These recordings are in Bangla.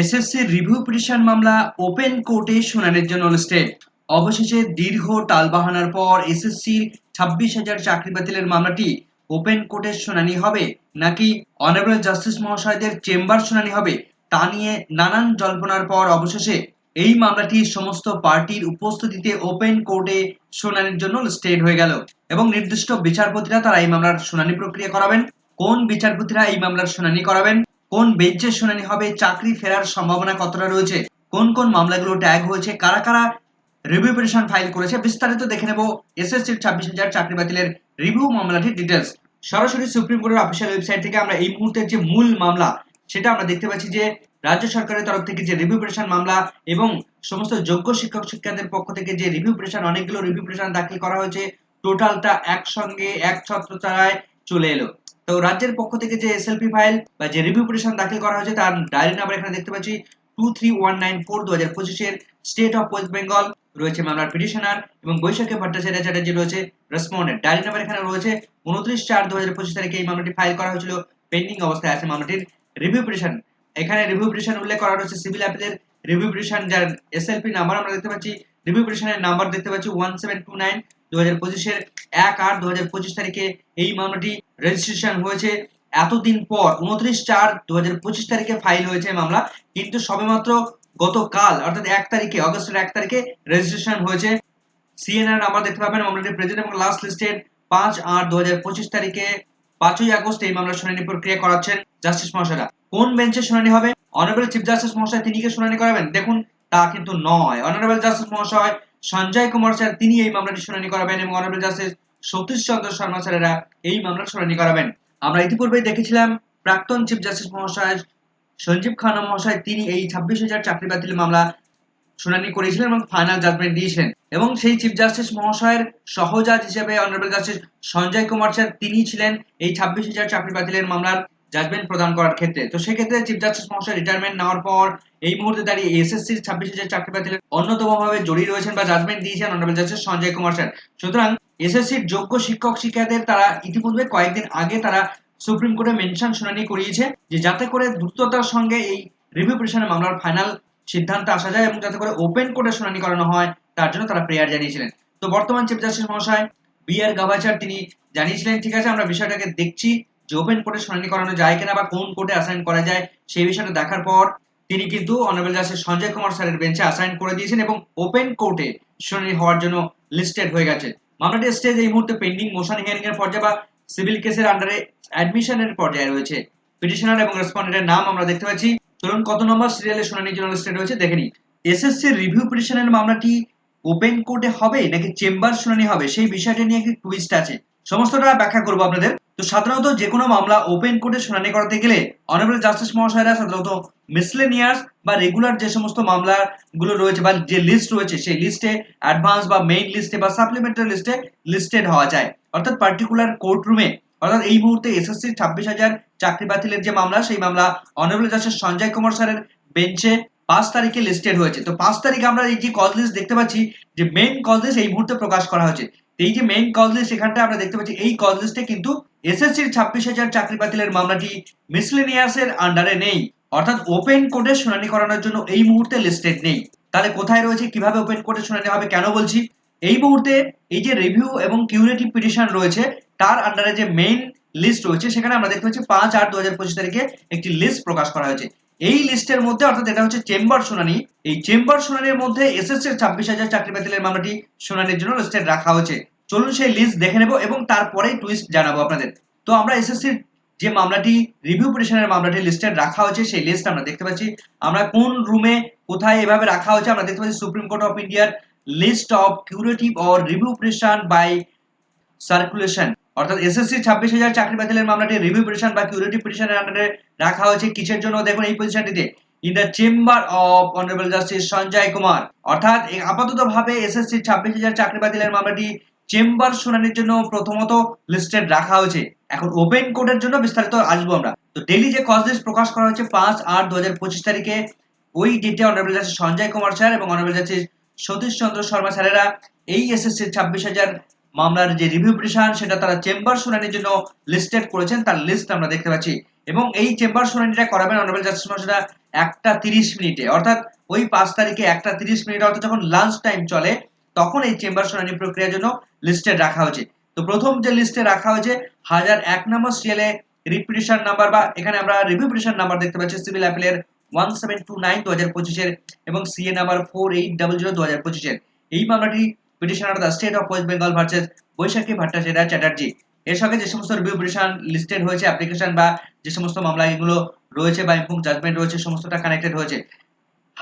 এসএসসি রিভিউ পিটিশন মামলা ওপেন কোর্টে শুনানির জন্য লিস্টেড অবশেষে দীর্ঘ টালবাহানার পর এসএসসির ছাব্বিশ হাজার চাকরি বাতিলের মামলাটি ওপেন কোর্টে শুনানি হবে। নাকি অনারেবল জাস্টিস মহাশয়দের চেম্বার শুনানি হবে তা নিয়ে নানান জল্পনার পর অবশেষে এই মামলাটি সমস্ত পার্টির উপস্থিতিতে ওপেন কোর্টে শুনানির জন্য স্টেড হয়ে গেল এবং নির্দিষ্ট বিচারপতিরা তারা এই মামলার শুনানি প্রক্রিয়া করাবেন। কোন বিচারপতিরা এই মামলার শুনানি করাবেন? কোন বেঞ্চের শুনানি হবে, চাকরি ফেরার সম্ভাবনা কতটা রয়েছে, কোন কোন মামলাগুলো ট্যাগ হয়েছে, কারা কারা রিভিউ পিটিশন ফাইল করেছে, বিস্তারিত দেখে নেব এসএসসির ছাব্বিশ হাজার চাকরি বাতিলের রিভিউ মামলাটির ডিটেলস সরাসরি সুপ্রিম কোর্টের অফিসিয়াল ওয়েবসাইট থেকে আমরা এই মুহূর্তের যে মূল মামলা, সেটা আমরা দেখতে পাচ্ছি যে, রাজ্য সরকারের তরফ থেকে যে রিভিউ পিটিশন মামলা এবং সমস্ত যোগ্য শিক্ষক শিক্ষার্থীদের পক্ষ থেকে যে রিভিউ পিটিশন অনেকগুলো রিভিউ পিটিশন দাখিল করা হয়েছে টোটালটা একসঙ্গে এক ছত্রছাড়ায় চলে এলো। তো রাজ্যের পক্ষ থেকে যে এসএলপি ফাইল বা যে রিভিউ পিটিশন দাখিল করা হয়েছে, তার ডায়েরি নাম্বার এখানে দেখতে পাচ্ছি two three one nine four দু হাজার পঁচিশের স্টেট অফ ওয়েস্ট বেঙ্গল রয়েছে মামলার পিটিশনার এবং বৈশাখী ভট্টাচার্য চ্যাটার্জি রয়েছে রেসপন্ডেন্ট ডায়েরি নাম্বার এখানে রয়েছে উনত্রিশ চার দু হাজার পঁচিশ তারিখে এই মামলাটি ফাইল করা হয়েছিল পেন্ডিং অবস্থায় আছে মামলাটির রিভিউ পিটিশন এখানে রিভিউ পিটিশন উল্লেখ করা রয়েছে সিভিল অ্যাপিলের রিভিউ পিটিশন যার এসএলপি নাম্বার আমরা দেখতে পাচ্ছি। রিভিউ পিটিশনের নাম্বার দেখতে পাচ্ছি ওয়ান সেভেন টু নাইন দু হাজার পঁচিশের এক আট পঁচিশ তারিখে এই মামলাটি রেজিস্ট্রেশন হয়েছে। এতদিন পর, উনত্রিশ চার পঁচিশ তারিখে ফাইল হয়েছে মামলা। কিন্তু সবেমাত্র গতকাল, অর্থাৎ এক তারিখে অগস্টের এক তারিখে রেজিস্ট্রেশন হয়েছে। সিএনআর নাম্বার দেখতে পাবেন মামলাটি লাস্ট পাঁচ আট পঁচিশ তারিখে পাঁচই শুনানি প্রক্রিয়া করাচ্ছেন জাস্টিস মহাশয়রা। কোন বেঞ্চে শুনানি হবে? অনারেবল চিফ জাস্টিস মহাশয়, তিনি কি শুনানি করাবেন? দেখুন, তা কিন্তু নয়। অনারেবল জাস্টিস মহাশয় সঞ্জয় কুমার স্যার, তিনি এই মামলাটি শুনানি করাবেন এবং অনারেবল জাস্টিস সতীশ চন্দ্র শর্মা স্যারেরা এই মামলার শুনানি করাবেন। আমরা ইতিপূর্বেই দেখেছিলাম, প্রাক্তন চিফ জাস্টিস মহাশয় সঞ্জীব খান্না মহাশয়, তিনি এই ছাব্বিশ হাজার চাকরি বাতিল মামলা শুনানি করেছিলেন এবং ফাইনাল জাজমেন্ট দিয়েছিলেন এবং সেই চিফ জাস্টিস মহাশয়ের সহজাজ হিসেবে honourable justice Sanjay Kumar sir তিনি ছিলেন এই ছাব্বিশ হাজার চাকরি বাতিলের মামলার জাজমেন্ট প্রদান করার ক্ষেত্রে। তো সেক্ষেত্রে চিফ জাস্টিস মহাশয় রিটায়ারমেন্ট নেওয়ার পর এই মুহূর্তে দাঁড়িয়ে এসএসসির ছাব্বিশ হাজার চাকরি বাতিলের অন্যতমভাবে জড়িয়ে রয়েছেন বা জাজমেন্ট দিয়েছেন honourable justice Sanjay Kumar sir. সুতরাং এসএসসির যোগ্য শিক্ষক শিক্ষার্থীদের তারা ইতিপূর্বে কয়েকদিন আগে তারা সুপ্রিম কোর্টে মেনশন শুনানি করিয়েছে যে যাতে করে দ্রুততার সঙ্গে এই রিভিউ পিটিশনের মামলার ফাইনাল সিদ্ধান্তে আসা যায় এবং যাতে করে ওপেন কোর্টে শুনানি করানো হয়, তার জন্য তারা প্রেয়ার জানিয়েছিলেন। তো বর্তমান চিফ জাস্টিস মহাশয় বি আর গাভাচার তিনি জানিয়েছিলেন, ঠিক আছে, আমরা বিষয়টাকে দেখছি যে ওপেন কোর্টে শুনানি করানো যায় কিনা বা কোন কোর্টে অ্যাসাইন করা যায় সেই বিষয়টা দেখার পর তিনি কিন্তু অনারেবল জাস্টিস সঞ্জয় কুমার স্যারের বেঞ্চে অ্যাসাইন করে দিয়েছেন এবং ওপেন কোর্টে শুনানি হওয়ার জন্য লিস্টেড হয়ে গেছে। মামলাটি স্টেজ এই মুহূর্তে পেন্ডিং মোশন হিয়ারিং এর পর্যায়ে বা সিভিল কেসের আন্ডারে অ্যাডমিশনের পর্যায়ে রয়েছে। পিটিশনার এবং রেসপন্ডেন্টের নাম আমরা দেখতে পাচ্ছি। চলুন কত নম্বর সিরিয়ালে শুনানির জন্য লিস্টেড রয়েছে দেখে নিই। এসএসসির রিভিউ পিটিশনের মামলাটি ওপেন কোর্টে হবে নাকি চেম্বার শুনানি হবে সেই বিষয়টা নিয়ে একটি টুইস্ট আছে। সমস্তটা ব্যাখ্যা করব আপনাদের। তো সাধারণত যে কোনো মামলা ওপেন কোর্টে শুনানি করাতে গেলে অনারেবল জাস্টিস মহাশয়রা সাধারণত মিসলেনিয়াস বা রেগুলার যে সমস্ত মামলাগুলো রয়েছে বা যে লিস্ট রয়েছে, সেই লিস্টে অ্যাডভান্স বা মেইন লিস্টে বা সাপ্লিমেন্টারি লিস্টে লিস্টেড হওয়া যায়। অর্থাৎ পার্টিকুলার কোর্ট রুমে অর্থাৎ এই মুহূর্তে এসএসসি ছাব্বিশ হাজার চাকরি বাতিলের যে মামলা, সেই মামলা অনারেবল জাস্টিস সঞ্জয় কুমার স্যারের বেঞ্চে পাঁচ তারিখে লিস্টেড হয়েছে। তো পাঁচ তারিখে আমরা এই যে কজ লিস্ট দেখতে পাচ্ছি যে মেইন কজ লিস্ট এই মুহূর্তে প্রকাশ করা হয়েছে। এই যে মেইন কজ লিস্ট এখানটা আমরা দেখতে পাচ্ছি, এই কজ লিস্টে কিন্তু এসএসসির ছাব্বিশ হাজার চাকরি বাতিলের মামলাটি মিসলেনিয়াসের আন্ডারে নেই। অর্থাৎ ওপেন কোর্টে শুনানি করানোর জন্য এই মুহূর্তে লিস্টেড নেই। তাহলে কোথায় রয়েছে, কীভাবে ওপেন কোর্টে শুনানি হবে, কেন বলছি? এই মুহূর্তে এই যে রিভিউ এবং কিউরেটিভ পিটিশন রয়েছে, তার আন্ডারে যে মেইন লিস্ট রয়েছে, সেখানে আমরা দেখতে পাচ্ছি পাঁচ আট দু হাজার পঁচিশ তারিখে একটি লিস্ট প্রকাশ করা হয়েছে। এই লিস্টের মধ্যে, অর্থাৎ এটা হচ্ছে চেম্বার শুনানি, এই চেম্বার শুনানির মধ্যে এসএসসির ছাব্বিশ হাজার চাকরি বাতিলের মামলাটি শুনানির জন্য লিস্টেড রাখা হয়েছে। চলুন সেই লিস্ট দেখে নেব এবং তারপরেই টুইস্ট জানাব আপনাদের। তো আমরা এসএসসির যে মামলাটি রিভিউ পিটিশনের মামলাটি লিস্টেড রাখা হয়েছে, সেই লিস্ট আমরা দেখতে পাচ্ছি। আমরা কোন রুমে কোথায়, এভাবে রাখা হয়েছে আমরা দেখতে পাচ্ছি সুপ্রিম কোর্ট অফ ইন্ডিয়ার list of curative or review petition by circulation অর্থাৎ এসএসসি ছাব্বিশ হাজার চাকরি বাতিলের মামলাটি রিভিউ পিটিশন বা কিউরেটিভ পিটিশনের আন্ডারে রাখা হয়েছে। কিসের জন্য? দেখুন এই পজিশনটিতে in the chamber of honourable justice Sanjay Kumar অর্থাৎ আপাতত ভাবে এসএসসি ছাব্বিশ হাজার চাকরি বাতিলের মামলাটি চেম্বার শুনানির জন্য প্রথমত লিস্টেড রাখা হয়েছে। এখন ওপেন কোর্টের জন্য বিস্তারিত আসব আমরা। তো ডেলি যে কজ লিস্ট প্রকাশ করা হয়েছে পাঁচ আট দু হাজার পঁচিশ তারিখে, ওই ডেটে honourable justice Sanjay Kumar sir এবং অনারেবল জাস্টিস সতীশ চন্দ্র শর্মা স্যারেরা এই এসএসসি ছাব্বিশ হাজার মামলার যে রিভিউ পিটিশন সেটা তারা চেম্বার শুনানির জন্য লিস্টেড করেছেন, তার লিস্ট আমরা দেখতে পাচ্ছি। এবং এই চেম্বার শুনানিটা করাবেন অনারেবল জাস্টিস মহাশয়রা একটা তিরিশ মিনিটে। অর্থাৎ ওই পাঁচ তারিখে একটা তিরিশ মিনিটে, অর্থাৎ যখন লাঞ্চ টাইম চলে তখন এই চেম্বার শুনানি প্রক্রিয়ার জন্য লিস্টেড রাখা হয়েছে। তো প্রথম যে লিস্টে রাখা হয়েছে, হাজার এক নম্বর সিএলএ রিপিটিশন নাম্বার বা এখানে আমরা রিভিউ নাম্বার দেখতে পাচ্ছি সিভিল অ্যাপিলের ওয়ান সেভেন টু নাইন দু হাজার পঁচিশের এবং CA number four eight double zero দু হাজার পঁচিশের। এই মামলাটি petitioner the state of West Bengal versus Baishakhi Bhattacharya Chatterjee এর সঙ্গে যে সমস্ত রিভিউ পিটিশন লিস্টেড হয়েছে অ্যাপ্লিকেশন বা যে সমস্ত মামলা এগুলো রয়েছে বা ইনফর্ম জাজমেন্ট রয়েছে, সমস্তটা কানেক্টেড হয়েছে।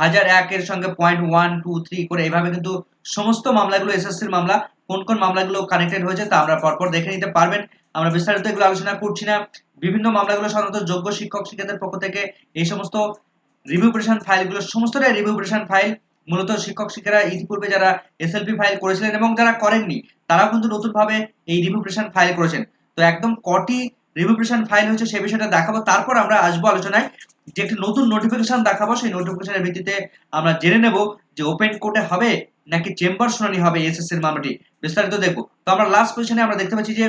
হাজার একের সঙ্গে পয়েন্ট ওয়ান টু থ্রি করে এইভাবে কিন্তু সমস্ত মামলাগুলো এসএসসির মামলা, কোন কোন মামলাগুলো কানেক্টেড হয়েছে তা আমরা পরপর দেখে নিতে পারবেন। আমরা বিস্তারিত এগুলো আলোচনা করছি না। বিভিন্ন মামলাগুলো সাধারণত যোগ্য শিক্ষক শিক্ষকদের পক্ষ থেকে এই সমস্ত রিভিউ পিটিশন ফাইলগুলো সমস্তটাই রিভিউ পিটিশন ফাইল মূলত শিক্ষক শিক্ষিকারা ইতিপূর্বে যারা এসএলপি ফাইল করেছিলেন এবং যারা করেননি, তারাও কিন্তু নতুনভাবে এই রিভিউ পিটিশন ফাইল করেছেন। তো একদম কটি রিভিউ পিটিশন ফাইল হয়েছে সে বিষয়টা দেখাবো, তারপর আমরা আসব আলোচনায়। যে একটি নতুন নোটিফিকেশন দেখাবো, সেই নোটিফিকেশনের ভিত্তিতে আমরা জেনে নেব যে ওপেন কোর্টে হবে নাকি চেম্বার শুনানি হবে এসএসসি এর মামলাটি। বিস্তারিত দেখব। তো আমরা লাস্ট পজিশনে আমরা দেখতে পাচ্ছি যে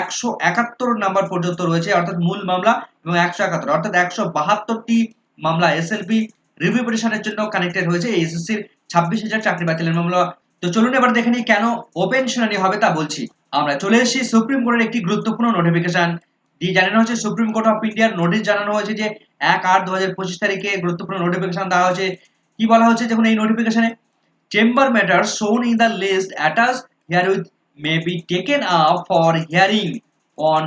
একশো একাত্তর নাম্বার পর্যন্ত রয়েছে, অর্থাৎ মূল মামলা এবং একশো একাত্তর, অর্থাৎ একশো বাহাত্তরটি মামলা এসএলপি রিভিউ পিটিশনের জন্য কানেক্টেড হয়েছে এই এসএসসির ছাব্বিশ হাজার চাকরি বাতিলের মামলা। তো চলুন এবার দেখে নিই কেন ওপেন শুনানি হবে তা বলছি। আমরা চলে এসেছি সুপ্রিম কোর্টের একটি গুরুত্বপূর্ণ নোটিফিকেশন জানানো হয়েছে? সুপ্রিম কোর্ট অফ ইন্ডিয়ার নোটিশ জানানো হয়েছে যে এক আট দু হাজার পঁচিশ তারিখে গুরুত্বপূর্ণ নোটিফিকেশন দেওয়া হয়েছে। কি বলা হচ্ছে দেখুন এই নোটিফিকেশনে chamber matter shown in the list attach here with may be taken up for hearing on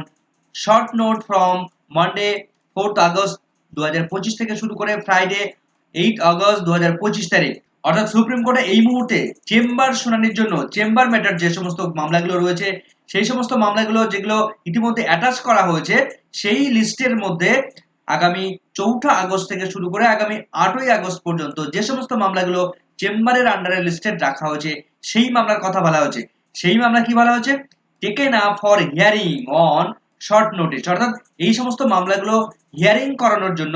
short note from Monday fourth August দু হাজার পঁচিশ থেকে শুরু করে ফ্রাইডে এইট আগস্ট দু হাজার পঁচিশ তারিখ। অর্থাৎ সুপ্রিম কোর্টে এই মুহূর্তে চেম্বার শুনানির জন্য, চেম্বার ম্যাটার যে সমস্ত মামলাগুলো রয়েছে, সেই সমস্ত মামলাগুলো যেগুলো ইতিমধ্যে অ্যাটাচ করা হয়েছে, সেই লিস্টের মধ্যে আগামী চৌঠা আগস্ট থেকে শুরু করে আগামী আটই আগস্ট পর্যন্ত যে সমস্ত মামলাগুলো চেম্বারের আন্ডারে লিস্টেড রাখা হয়েছে, সেই মামলার কথা বলা হয়েছে। সেই মামলা কি বলা হয়েছে? Taken up for hearing on short notice অর্থাৎ এই সমস্ত মামলাগুলো হিয়ারিং করানোর জন্য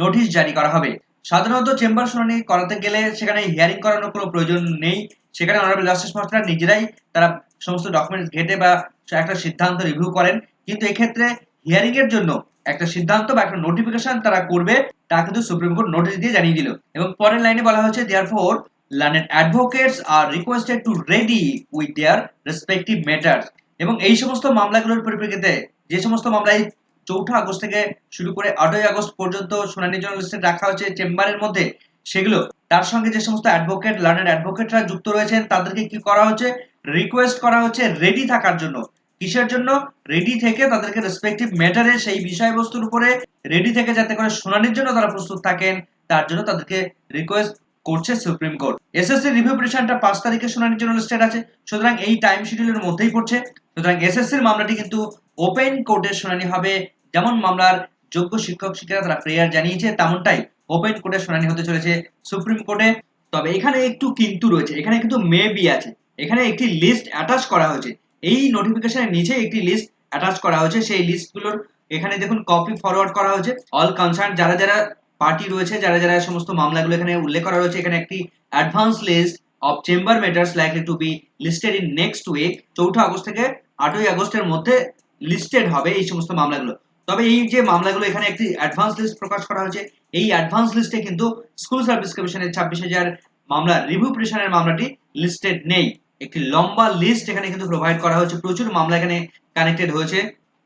নোটিশ জারি করা হবে। সাধারণত চেম্বার শুনানি করাতে গেলে সেখানে হিয়ারিং করানোর কোনো প্রয়োজন নেই। সেখানে অনারেবল জাস্টিস মাস্টাররা নিজেরাই তারা সমস্ত ডকুমেন্টস ঘেটে বা একটা সিদ্ধান্ত রিভিউ করেন। কিন্তু এক্ষেত্রে হিয়ারিং এর জন্য একটা সিদ্ধান্ত বা একটা নোটিফিকেশন তারা করবে, তা কিন্তু সুপ্রিম কোর্ট নোটিশ দিয়ে জানিয়ে দিল। এবং পরের লাইনে বলা হয়েছে there four learned advocates are requested to ready with their respective matters. এবং এই সমস্ত মামলাগুলোর পরিপ্রেক্ষিতে যে সমস্ত মামলায় চৌঠা আগস্ট থেকে শুরু করে আটই আগস্ট পর্যন্ত শুনানির জন্য লিস্টে রাখা হয়েছে চেম্বারের মধ্যে, সেগুলো, তার সঙ্গে যে সমস্ত অ্যাডভোকেট লার্নেড অ্যাডভোকেটরা যুক্ত রয়েছেন, তাদেরকে কি করা হচ্ছে? রিকোয়েস্ট করা হচ্ছে রেডি থাকার জন্য। কিসের জন্য? রেডি থেকে তাদেরকে রেসপেক্টিভ ম্যাটারে সেই বিষয়বস্তুর উপরে রেডি থেকে যাতে করে শুনানির জন্য তারা প্রস্তুত থাকেন, তার জন্য তাদেরকে রিকোয়েস্ট করছে সুপ্রিম কোর্ট। এসএসসি রিভিউ পিটিশনটা পাঁচ তারিখে শুনানির জন্য লিস্টেড আছে। সুতরাং এই টাইম শিডিউলের মধ্যেই পড়ছে। সুতরাং এসএসসির মামলাটি কিন্তু ওপেন কোর্টে শুনানি হবে যেমন মামলার যোগ্য শিক্ষক, শিক্ষিকা তারা প্রেয়ার জানিয়েছে, তেমনটাই ওপেন কোর্টের শুনানি হতে চলেছে সুপ্রিম কোর্টে তবে এখানে একটু কিন্তু রয়েছে, এখানে কিন্তু মে বি আছে। এখানে একটি লিস্ট অ্যাটাচ করা হয়েছে। এই নোটিফিকেশনের নিচে একটি লিস্ট অ্যাটাচ করা হয়েছে। সেই লিস্টগুলোর এখানে দেখুন কপি ফরওয়ার্ড করা হয়েছে। অল কনসার্ন যারা যারা পার্টি রয়েছে, যারা যারা সমস্ত মামলাগুলো এখানে উল্লেখ করা রয়েছে, এখানে একটি advance list of chamber matters likely to be listed in next week চৌঠা আগস্ট থেকে আটই আগস্টের মধ্যে লিস্টেড হবে এই সমস্ত মামলাগুলো। তবে এই যে মামলাগুলো, এখানে একটি অ্যাডভান্স লিস্ট প্রকাশ করা হয়েছে। এই অ্যাডভান্স লিস্টে কিন্তু স্কুল সার্ভিস কমিশনের ছাব্বিশ হাজার মামলা রিভিউ পিটিশনের মামলাটি লিস্টেড নেই। একটি লম্বা লিস্ট এখানে কিন্তু প্রোভাইড করা হয়েছে। প্রচুর মামলা এখানে কানেক্টেড হয়েছে।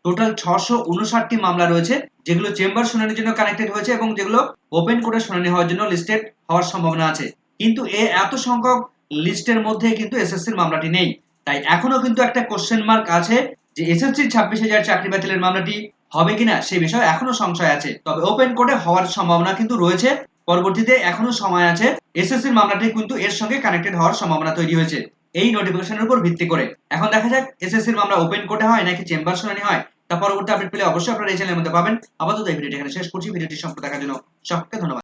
টোটাল ছশো উনষাটটি মামলা রয়েছে, যেগুলো চেম্বার শুনানির জন্য কানেক্টেড হয়েছে এবং যেগুলো ওপেন কোর্টে শুনানি হওয়ার জন্য লিস্টেড হওয়ার সম্ভাবনা আছে। কিন্তু এ এত সংখ্যক লিস্টের মধ্যে কিন্তু এসএসসির মামলাটি নেই। তাই এখনও কিন্তু একটা কোশ্চেন মার্ক আছে যে এসএসসির ছাব্বিশ হাজার চাকরি বাতিলের মামলাটি হবে কিনা সেই বিষয়ে এখনও সংশয় আছে। তবে ওপেন কোর্টে হওয়ার সম্ভাবনা কিন্তু রয়েছে। পরবর্তীতে এখনও সময় আছে। এসএসসির মামলাটি কিন্তু এর সঙ্গে কানেক্টেড হওয়ার সম্ভাবনা তৈরি হয়েছে। এই নোটিফিকেশনের উপর ভিত্তি করে। এখন দেখা যাক এসএসসির মামলা ওপেন কোর্টে হয় নাকি চেম্বার শুনানি হয়, তা পরবর্তী আপডেট পেলে অবশ্যই আপনারা এই চ্যানেলের মধ্যে পাবেন। আপাতত এই ভিডিওটি এখানে শেষ করছি। ভিডিওটি সম্পর্কে দেখার জন্য সকলকে ধন্যবাদ।